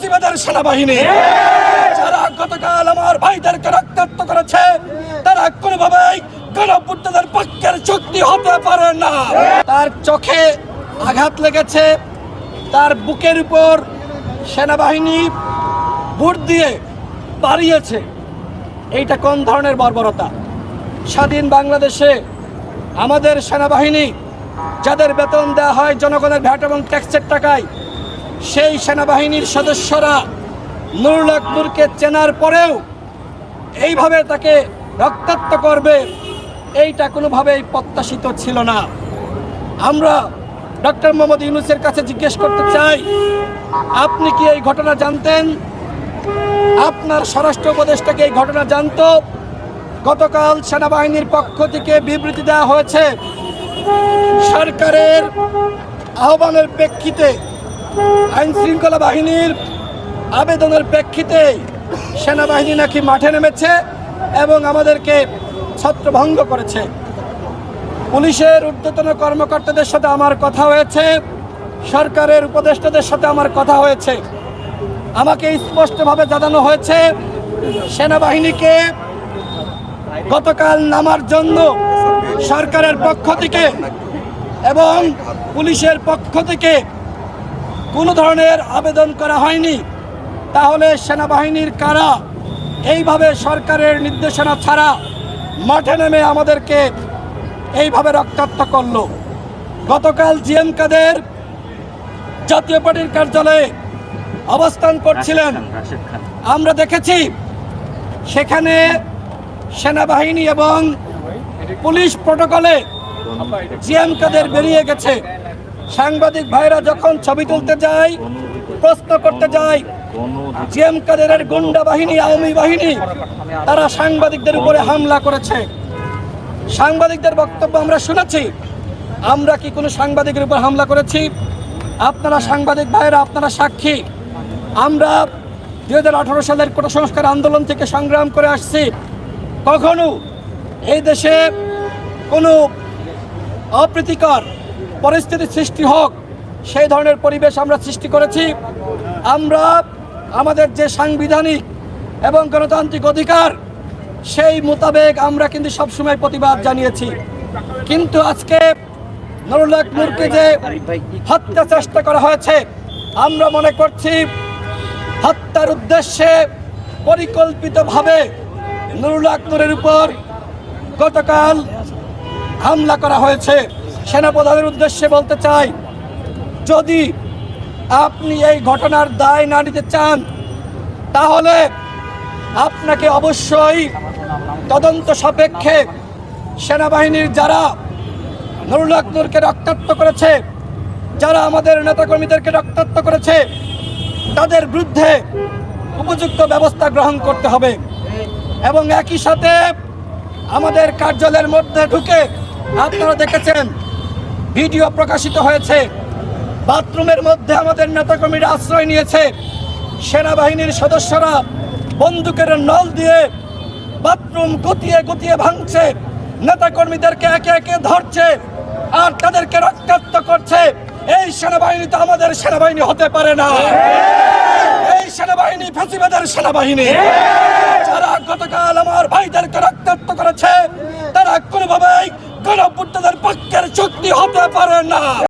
ফেসিবাদের সেনাবাহিনী। যারা গতকাল আমার ভাইদেরকে রক্তাক্ত করেছে, তারা কোনোভাবেই গণপুত্রদের পক্ষের শক্তি হতে পারে না। তার চোখে আঘাত লেগেছে, তার বুকের উপর সেনাবাহিনী ভোট দিয়ে বাড়িয়েছে। এইটা কোন ধরনের বর্বরতা? স্বাধীন বাংলাদেশে আমাদের সেনাবাহিনী, যাদের বেতন দেওয়া হয় জনগণের ভ্যাট এবং ট্যাক্সের টাকায় সেই সেনাবাহিনীর সদস্যরা নুরুল আকবরকে চেনার পরেও এইভাবে তাকে রক্তাক্ত করবে, এইটা কোনোভাবেই প্রত্যাশিত ছিল না। আমরা ডক্টর মোহাম্মদ ইউনুসের কাছে জিজ্ঞেস করতে চাই, আপনি কি এই ঘটনা জানতেন? আপনার স্বরাষ্ট্র উপদেষ্টাকে এই ঘটনা জানত? গতকাল সেনাবাহিনীর পক্ষ থেকে বিবৃতি দেওয়া হয়েছে, সরকারের আহ্বানের প্রেক্ষিতে আইন শৃঙ্খলা বাহিনীর আবেদনের প্রেক্ষিতে সেনাবাহিনী নাকি মাঠে নেমেছে এবং আমাদেরকে ছত্রভঙ্গ করেছে। পুলিশের ঊর্ধ্বতন কর্মকর্তাদের সাথে আমার কথা হয়েছে, সরকারের উপদেষ্টাদের সাথে আমার কথা হয়েছে। আমাকে স্পষ্টভাবে জানানো হয়েছে, সেনাবাহিনীকে গতকাল নামার জন্য সরকারের পক্ষ থেকে এবং পুলিশের পক্ষ থেকে কোনো ধরনের আবেদন করা হয়নি। তাহলে সেনাবাহিনীর কারা এইভাবে সরকারের নির্দেশনা ছাড়া মাঠে নেমে আমাদেরকে এইভাবে রক্তাক্ত করল? গতকাল জিএম কাদের জাতীয় পার্টির কার্যালয়ে অবস্থান করছিলেন। আমরা দেখেছি সেখানে সেনাবাহিনী এবং পুলিশ প্রটোকলে জিএম কাদের বেরিয়ে গেছে। সাংবাদিক ভাইরা যখন ছবি তুলতে যায়, প্রশ্ন করতে যায়, জিএম কাদেরের গুন্ডা বাহিনী, আওয়ামী বাহিনী, তারা সাংবাদিকদের উপরে হামলা করেছে। সাংবাদিকদের বক্তব্য আমরা শুনেছি। আমরা কি কোনো সাংবাদিকের উপর হামলা করেছি? আপনারা সাংবাদিক ভাইরা, আপনারা সাক্ষী। আমরা দুই হাজার সালের কোটা সংস্কার আন্দোলন থেকে সংগ্রাম করে আসছি। কখনো এই দেশে কোনো অপ্রীতিকর পরিস্থিতি সৃষ্টি হোক, সেই ধরনের পরিবেশ আমরা সৃষ্টি করেছি। আমরা আমাদের যে সাংবিধানিক এবং গণতান্ত্রিক অধিকার, সেই মোতাবেক আমরা কিন্তু সবসময় প্রতিবাদ জানিয়েছি। কিন্তু আজকে নুরুল নূরকে যে হত্যা চেষ্টা করা হয়েছে, আমরা মনে করছি হত্যার উদ্দেশ্যে পরিকল্পিতভাবে নুরুল আকবরের উপর গতকাল হামলা করা হয়েছে। সেনাপ্রধানের উদ্দেশ্যে বলতে চাই, যদি আপনি এই ঘটনার দায় না নিতে চান, তাহলে আপনাকে অবশ্যই তদন্ত সাপেক্ষে সেনাবাহিনীর যারা নুরুল রক্তাক্ত করেছে, যারা আমাদের নেতাকর্মীদেরকে রক্তাক্ত করেছে, তাদের বিরুদ্ধে উপযুক্ত ব্যবস্থা গ্রহণ করতে হবে। এবং একই সাথে আমাদের কার্যালয়ের মধ্যে ঢুকে আপনারা দেখেছেন ভিডিও প্রকাশিত হয়েছে। বাথরুমের মধ্যে আমাদের নেতাকর্মীরা আশ্রয় নিয়েছে। সেনাবাহিনীর সদস্যরা বন্দুকের নল দিয়ে বাথরুম গতিয়ে গতিয়ে ভাঙছে। নেতাকর্মীদেরকে একে একে ধরছে আর তাদেরকে রক্তাক্ত করছে। এই সেনাবাহিনী তো আমাদের সেনাবাহিনী হতে পারে না। এই সেনাবাহিনী ফেসিবাদের সেনাবাহিনী। যারা গতকাল